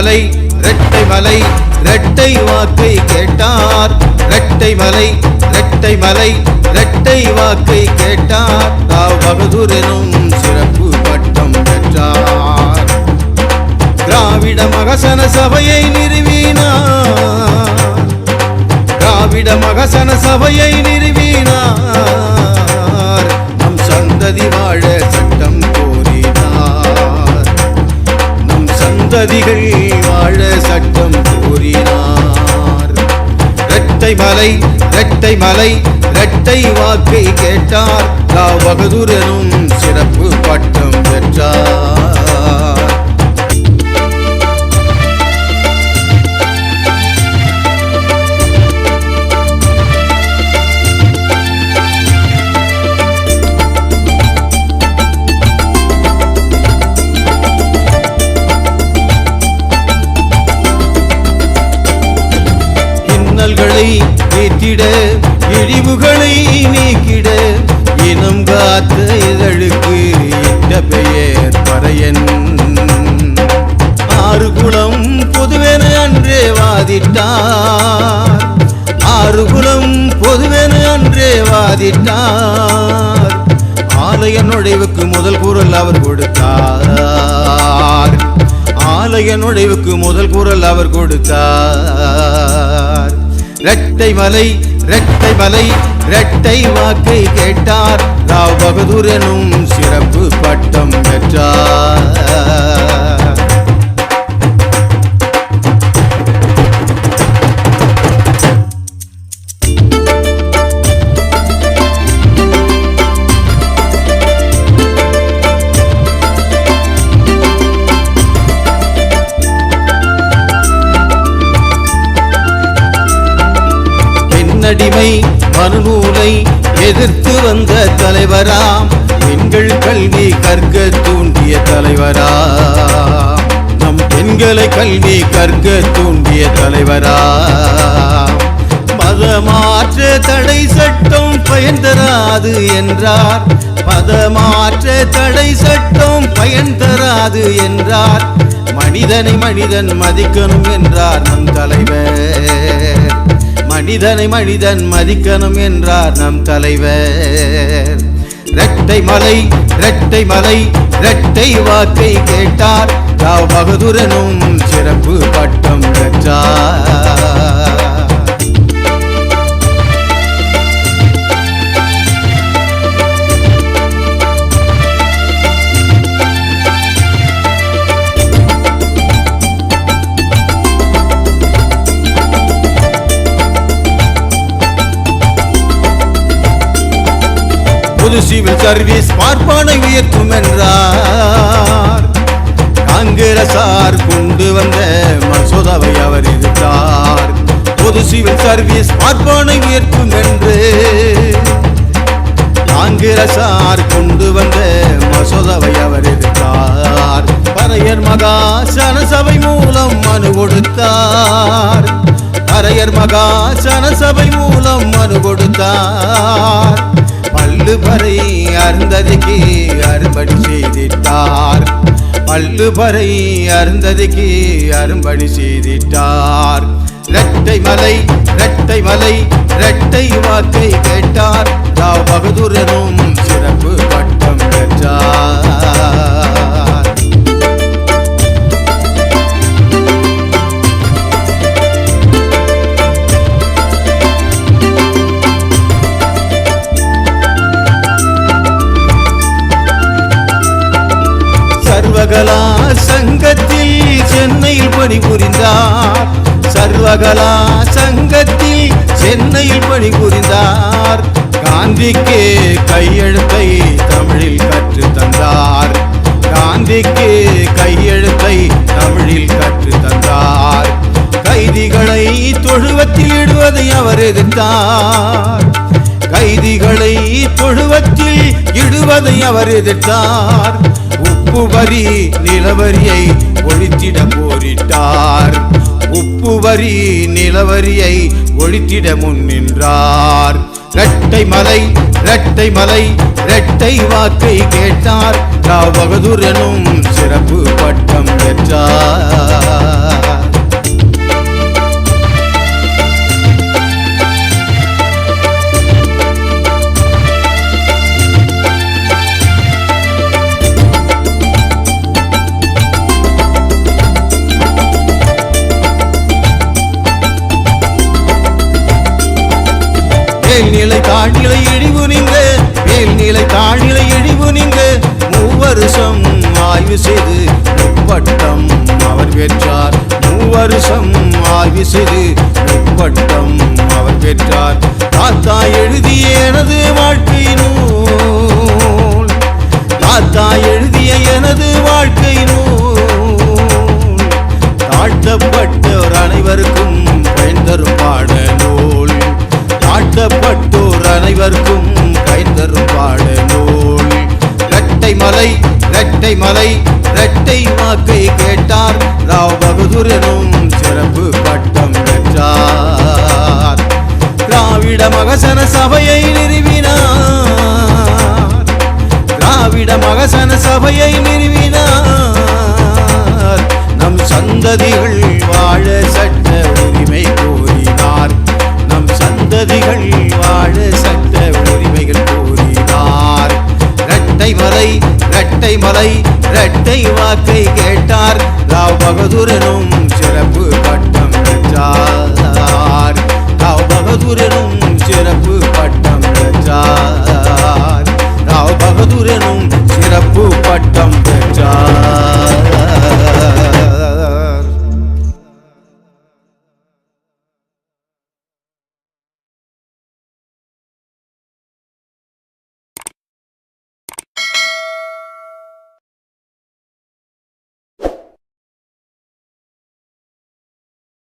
மலை ரெட்டை மலை ரெட்டை வாக்கை கேட்டார். ரெட்டை மலை ரெட்டை மலை ரெட்டை வாக்கை கேட்டார். ராவ் பகதூரனும் சிறப்பு பட்டம் பெற்றார். திராவிட மகசன சபையை நிறுவினார். திராவிட மகசன சபையை நிறுவினார். நம் சந்ததி வாழ சட்டம் கோரினார். நம் சந்ததிகள் மலை இரட்டை மலை இரட்டை வாக்கை கேட்டார். லா பகதூர் சிறப்பு பட்டம் பெற்றார். ஏற்றிட. இழிவுகளை நீக்கிட. இனம் காத்த இதழுக்கு இந்த பெயர் பறையன். ஆறு குலம் பொதுவென அன்றே வாதிட்டார். ஆறு குலம் பொதுவென அன்றே வாதிட்டார். ஆலய நுழைவுக்கு முதல் குரல் அவர் கொடுத்தார். ஆலய நுழைவுக்கு முதல் குரல் அவர் கொடுத்தார். இரட்டை மலை இரட்டை மலை இரட்டை வாக்கை கேட்டார். ராவ் பகதூர் எனும் சிறப்பு பெண்ணடிமை மனுநூலை எதிர்த்து வந்த தலைவராம். பெண்கள் கல்வி கற்க தூண்டிய தலைவரா நம் பெண்களை கல்வி கற்க தூண்டிய தலைவரா மதமாற்ற தடை சட்டம் பயன் தராது என்றார். மதமாற்ற தடை சட்டம் பயன் தராது என்றார். மனிதனை மனிதன் மதிக்கணும் என்றார் நம் தலைவர். மனிதனை மனிதன் மதிக்கணும் என்றார் நம் தலைவர். இரட்டை மலை இரட்டை மலை இரட்டை வாக்கை கேட்டார். ராவ் பகதூரனும் சிறப்பு பட்டம் பெற்றார். பொது சிவில் சர்வீஸ் பார்ப்பானை உயர்த்தும் என்றார். காங்கிரசார் கொண்டு வந்த மசோதாவை அவர் எதிர்த்தார். பொது சிவில் சர்வீஸ் பார்ப்பானை உயர்த்தும் என்று காங்கிரசார் கொண்டு வந்த மசோதாவை அவர் எதிர்த்தார். பறையர் மகா சனசபை மூலம் மனு கொடுத்தார். பறையர் மகா சனசபை மூலம் மனு கொடுத்தார். பல்லு பறை அருந்ததிக்கு அரும்படி செய்திட்டார். பல்லு பறை அருந்ததிக்கு அரும்படி செய்திட்டார். இரட்டை மலை இரட்டை மலை இரட்டை வாக்கை கேட்டார். ராவ் பகதூரனும் சிறப்பு பட்டம் பெற்றார். பணிபுரிந்தார் சர்வகலா சங்கத்தில் சென்னையில் பணிபுரிந்தார் காந்திக்கு கையெழுத்தை தமிழில் கற்று தந்தார். காந்திக்கு கையெழுத்தை தமிழில் கற்று தந்தார். கைதிகளை தொழுவத்தில் இடுவதை அவர் எதிர்த்தார். கைதிகளை தொழுவத்தில் இடுவதை அவர் எதிர்த்தார். உப்பு வரி நிலவரியை ஒழித்திட போரிட்டார் உப்பு வரி நிலவரியை ஒழித்திட முன் நின்றார். இரட்டை மலை இரட்டை மலை இரட்டை வாக்கை கேட்டார். ராவகதுரனும் சிறப்பு பட்டம் பெற்றார். மேல்நிலை தாழ்நிலை இழிவு நீங்க. மேல்நிலை தாழ்நிலை இழிவு நீங்க. மூவருஷம் ஆய்வு செய்து பட்டம் அவர் பெற்றார். மூவருஷம் ஆய்வு செய்து பட்டம் அவர் பெற்றார். தாத்தா எழுதி இரட்டை மலை இரட்டை வாக்கை கேட்டார். ராவ் பகதூரனும் சிறப்பு பட்டம் பெற்றார். திராவிட மகசன சபையை நிறுவினார். திராவிட மகசன சபையை நிறுவினார். நம் சந்ததிகள் வாழ சட்ட உரிமை கோரினார். நம் சந்ததிகள் வாழ சட்ட உரிமைகள் கோரினார். இரட்டை மலை இரட்டை மலை இரட்டை வாக்கை கேட்டார். ராவ் பகதூரனும் சிறப்பு பட்டம் பெற்றார்.